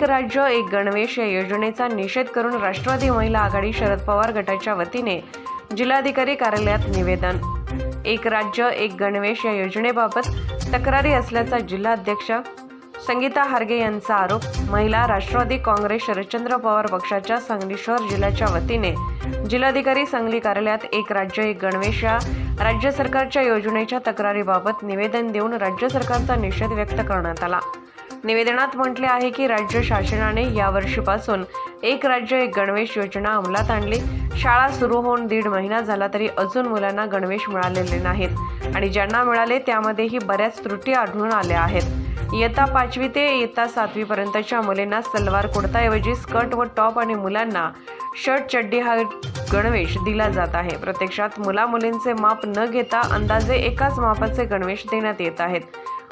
एक राज्य एक गणवेश या योजनेचा निषेध करून राष्ट्रवादी महिला आघाडी शरद पवार गटाच्या वतीने जिल्हाधिकारी कार्यालयात निवेदन. एक राज्य एक गणवेश या योजनेबाबत तक्रारी असल्याचा जिल्हाध्यक्ष संगीता हार्गे यांचा आरोप. महिला राष्ट्रवादी काँग्रेस शरदचंद्र पवार पक्षाच्या सांगली शहर जिल्ह्याच्या वतीने जिल्हाधिकारी सांगली कार्यालयात एक राज्य एक गणवेश या राज्य सरकारच्या योजनेच्या तक्रारीबाबत निवेदन देऊन राज्य सरकारचा निषेध व्यक्त करण्यात आला. निवेदनात म्हटले आहे की राज्य शासनाने यावर्षीपासून एक राज्य एक गणवेश योजना अंमलात आणली. शाळा सुरू होऊन दीड महिना झाला तरी अजून मुलांना गणवेश मिळालेले नाहीत. आणि ज्यांना मिळाले त्यामध्येही बऱ्याच त्रुटी आढळून आल्या आहेत. इयत्ता पाचवी ते इयत्ता सातवीपर्यंतच्या मुलींना सलवार कुर्ताऐवजी स्कर्ट व टॉप आणि मुलांना शर्ट चड्डी हा गणवेश दिला जात आहे. प्रत्यक्षात मुला मुलींचे माप न घेता अंदाजे एकाच मापाचे गणवेश देण्यात येत आहेत.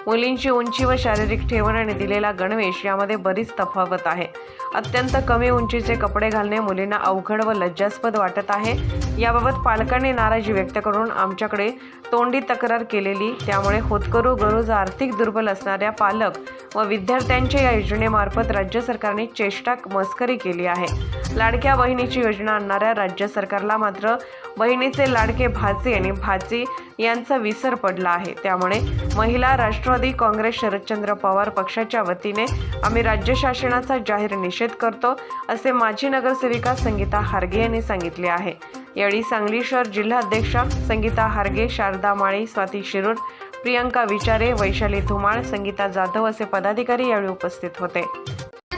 मुलींची उंची व शारीरिक ठेवण आणि दिलेला गणवेश यामध्ये बरीच तफावत आहे. अत्यंत कमी उंचीचे कपडे घालणे मुलींना अवघड व लज्जास्पद वाटत आहे. याबाबत पालकांनी नाराजी व्यक्त करून आमच्याकडे तोंडी तक्रार केलेली. त्यामुळे होतकरू गरज आर्थिक दुर्बल असणाऱ्या पालक व विद्यार्थ्यांच्या या योजनेमार्फत राज्य सरकारने चेष्टा मस्करी केली आहे. लाडक्या बहिणीची योजना आणणाऱ्या राज्य सरकारला मात्र बहिणीचे लाडके भाचे आणि भाची यांचा विसर पडला आहे. त्यामुळे महिला राष्ट्रवादी काँग्रेस शरदचंद्र पवार पक्षाच्या वतीने आम्ही राज्य शासनाचा जाहीर निषेध करतो असे माजी नगरसेविका संगीता हार्गे यांनी सांगितले आहे. यावेळी सांगली शहर जिल्हाध्यक्षा संगीता हार्गे शारदा माळी स्वाती शिरूर प्रियंका विचारे वैशाली धुमाळ संगीता जाधव असे पदाधिकारी यावेळी उपस्थित होते.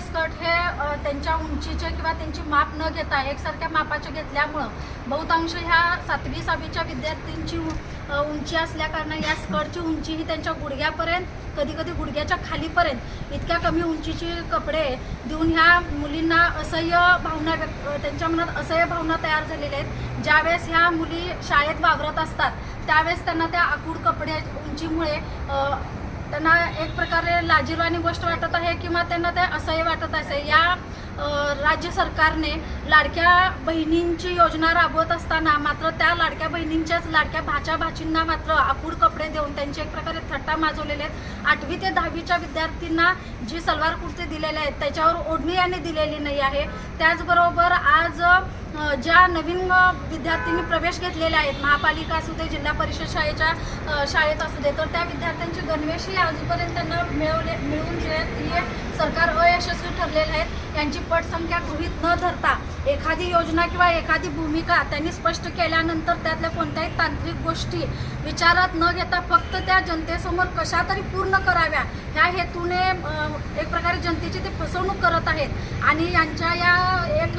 स्कर्ट हे त्यांच्या उंचीचे किंवा त्यांची माप न घेता एकसारख्या मापाचे घेतल्यामुळं बहुतांश ह्या सातवी सहावीच्या विद्यार्थ्यांची उंची असल्याकारणे या स्कर्टची उंची ही त्यांच्या गुडघ्यापर्यंत कधी कधी गुडघ्याच्या खालीपर्यंत इतक्या कमी उंचीचे कपडे देऊन ह्या मुलींना असह्य भावना त्यांच्या मनात असह्य भावना तयार झालेल्या आहेत. ज्यावेळेस ह्या मुली शाळेत वावरत असतात त्यावेळेस त्यांना त्या आकूड कपडे उंचीमुळे त्यांना एक प्रकारे लाजीरवाणी गोष्ट वाटत आहे किंवा त्यांना ते असह्य वाटत असे. या राज्य सरकारने लाडक्या बहिणींची योजना राबवत असताना मात्र त्या लाडक्या बहिणींच्याच लाडक्या भाच्या भाचींना मात्र आपूड कपडे देऊन त्यांचे एक प्रकारे थट्टा माजवलेले आहेत. आठवी ते दहावीच्या विद्यार्थ्यांना जी सलवार कुर्ती दिलेले आहेत त्याच्यावर ओढणी यांनी दिलेली नाही आहे. त्याचबरोबर आज ज्या नवीन विद्यार्थ्यांनी प्रवेश घेतलेले आहेत महापालिका असू दे जिल्हा परिषद शाळेच्या शाळेत असू दे तर त्या विद्यार्थ्यांची गणवेशही अजूनपर्यंत त्यांना मिळवले मिळवून देण्यात हे सरकार अयशस्वी ठरलेले आहेत. यांची पटसंख्या गृहीत न धरता एखादी योजना किंवा एखादी भूमिका त्यांनी स्पष्ट केल्यानंतर त्यातल्या कोणत्याही तांत्रिक गोष्टी विचारात न घेता फक्त त्या जनतेसमोर कशा तरी पूर्ण कराव्या ह्या हेतूने एक प्रकारे जनतेची ते फसवणूक करत आहेत. आणि यांच्या या एक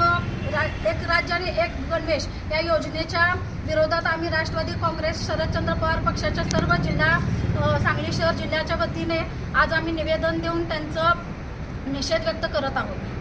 रा- एक गणवेश. या योजनेच्या विरोधात आम्ही राष्ट्रवादी काँग्रेस शरदचंद्र पवार पक्षाच्या सर्व जिल्हा सांगली शहर जिल्ह्याच्या वतीने आज आम्ही निवेदन देऊन त्यांचं निषेध व्यक्त करत आहोत.